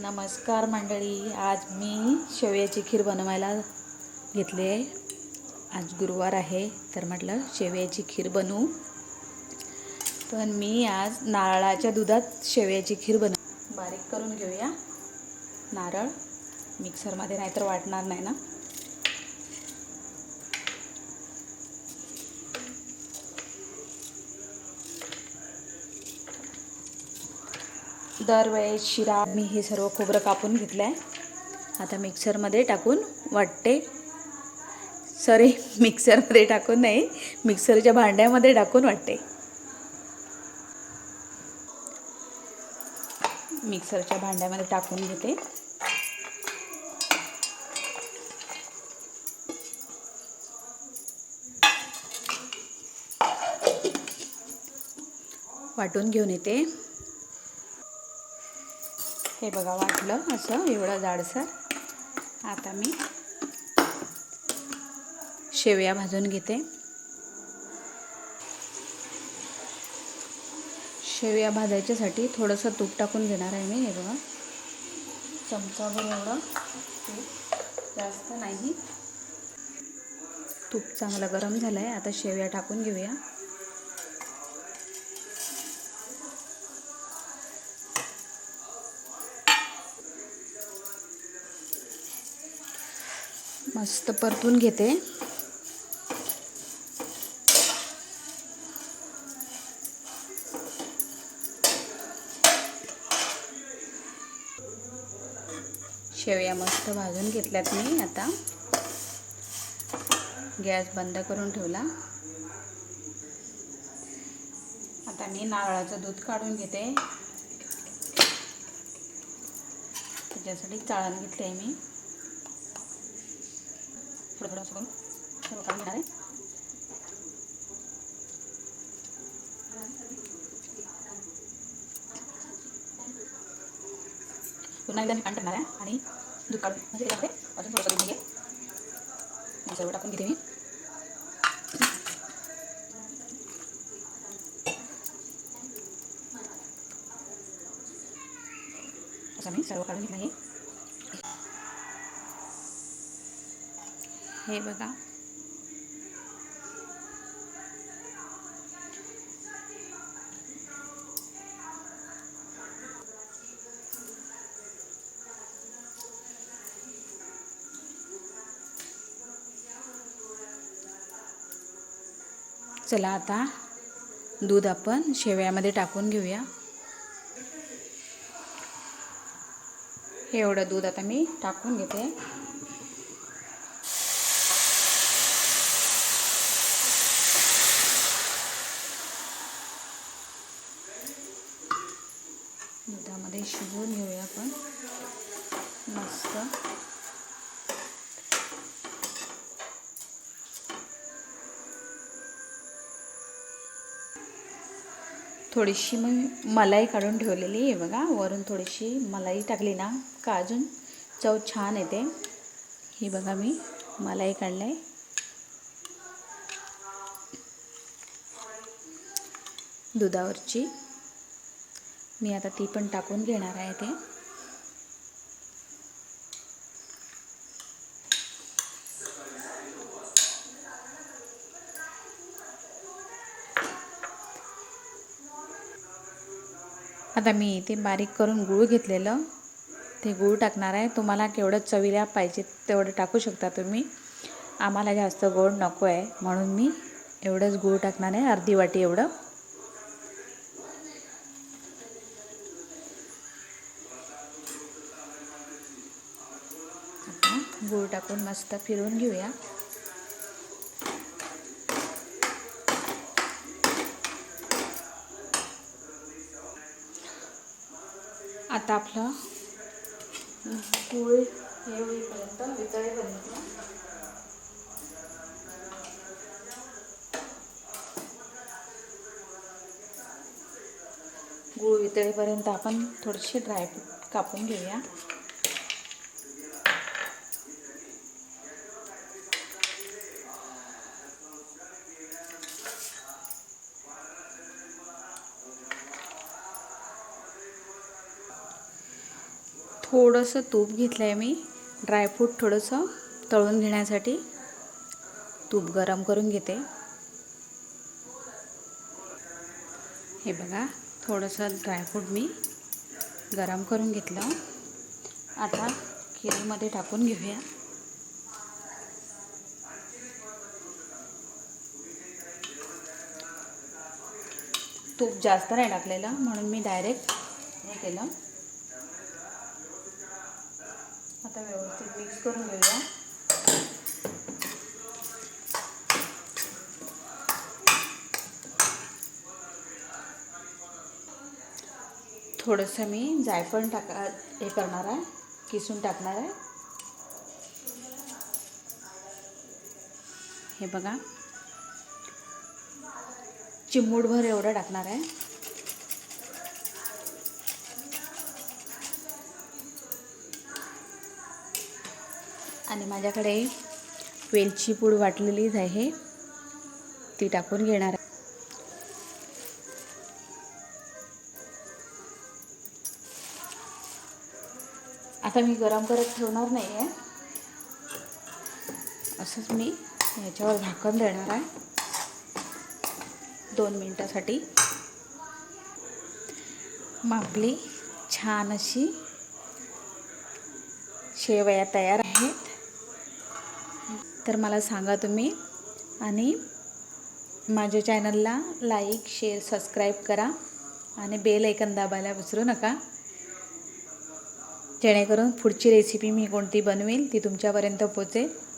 नमस्कार मंडळी. आज मी शेवयाची खीर बनवायला घेतली आहे. आज गुरुवार आहे तर म्हटलं शेवयाची खीर बनवू. पण मी आज नारळाच्या दुधात शेवयाची खीर बनव बारीक करून घेऊया. नारळ मिक्सरमध्ये नाहीतर वाटणार नाही ना. दरवेळेस शिरा मी हे सर्व खोबरं कापून घेतलं आहे आता मिक्सरमध्ये टाकून वाटते. सॉरी मिक्सरमध्ये टाकून नाही मिक्सरच्या भांड्यामध्ये टाकून वाटते. मिक्सरच्या भांड्यामध्ये टाकून घेते. वाटून घेऊन येते. हे बघा वाटलं असं एवढं जाडसर. आता मी शेवया भाजून घेते. शेवया भाजायच्यासाठी थोडंसं तूप टाकून घेणार आहे मी हे बघा. चमचाभर एवढं तूप जास्त नाही. तूप चांगलं गरम झालं आहे आता शेवया टाकून घेऊया. मस्त परतून घेते. शेवया मस्त भाजून घेतल्यात मी आता. गॅस बंद करून ठेवला. आता मी नारळाचं दूध काढून घेते. त्याच्यासाठी चाळण घेतलं आहे मी. थोडं थोडं असं करून सर्व काढून घेणार आहे. पुन्हा एकदा मी पाणी टाकणार आहे आणि दूध काढून म्हणजे त्याच्यामध्ये अजून थोडंसं दूध निघेल सर्व टाकून घेते मी. असं मी सर्व काढून घेतलं आहे हे बघा. चला आता दूध आपण शेवयामध्ये टाकून घेऊया. हे एवढं दूध आता मी टाकून घेते. दुधामध्ये शिजवून घेऊया आपण. मस्त. थोडीशी मग मलाई काढून ठेवलेली आहे बघा. वरून थोडीशी मलाई टाकली ना का अजून? चव छान येते. ही बघा मी मलाई काढलं आहे दुधावरची. मी आता ती पण टाकून घेणार आहे ते. आता मी ते बारीक करून गूळ घेतलेलं. ते गूळ टाकणार आहे. तुम्हाला केवढं चवीला पाहिजे तेवढं टाकू शकता तुम्ही. आम्हाला जास्त गोड नको आहे. म्हणून मी एवढंच गूळ टाकणार आहे. अर्धी वाटी एवढं. आता गूळ टाकून मस्त फिरवून घेऊया. आता आपलं गूळ हे होईपर्यंत वितळेपर्यंत. गूळ वितळेपर्यंत आपण थोडेसे ड्रायफ्रूट कापून घेऊया. थोडंसं तूप घेतलं आहे मी. ड्रायफ्रूट थोडंसं तळून घेण्यासाठी तूप गरम करून घेते. हे बघा थोडंसं ड्रायफ्रूट मी गरम करून घेतलं. आता खीरमध्ये टाकून घेऊया. तूप जास्त नाही टाकलेलं म्हणून मी डायरेक्ट हे केलं. आता व्यवस्थित मिक्स करून घेऊया. थोडंसं मी जायफळ टाका हे करणार आहे किसून टाकणार आहे. हे बघा. चिमूटभर एवढं टाकणार आहे. आणि माझ्याकडे वेलची पूड वाटलेलीच आहे. ती टाकून घेणार आहे. आता मी गरम करत ठेवणार नाही आहे असंच मी याच्यावर झाकण देणार आहे. दोन मिनटासाठी. मग आपली छान अशी शेवया तयार आहेत. तर मला सांगा तुम्ही. आणि माझ्या चॅनलला लाईक शेअर सबस्क्राईब करा. आणि बेल ऐकन दाबायला विसरू नका. जेणेकरून पुढची रेसिपी मी कोणती बनवेल ती तुमच्यापर्यंत पोचेल.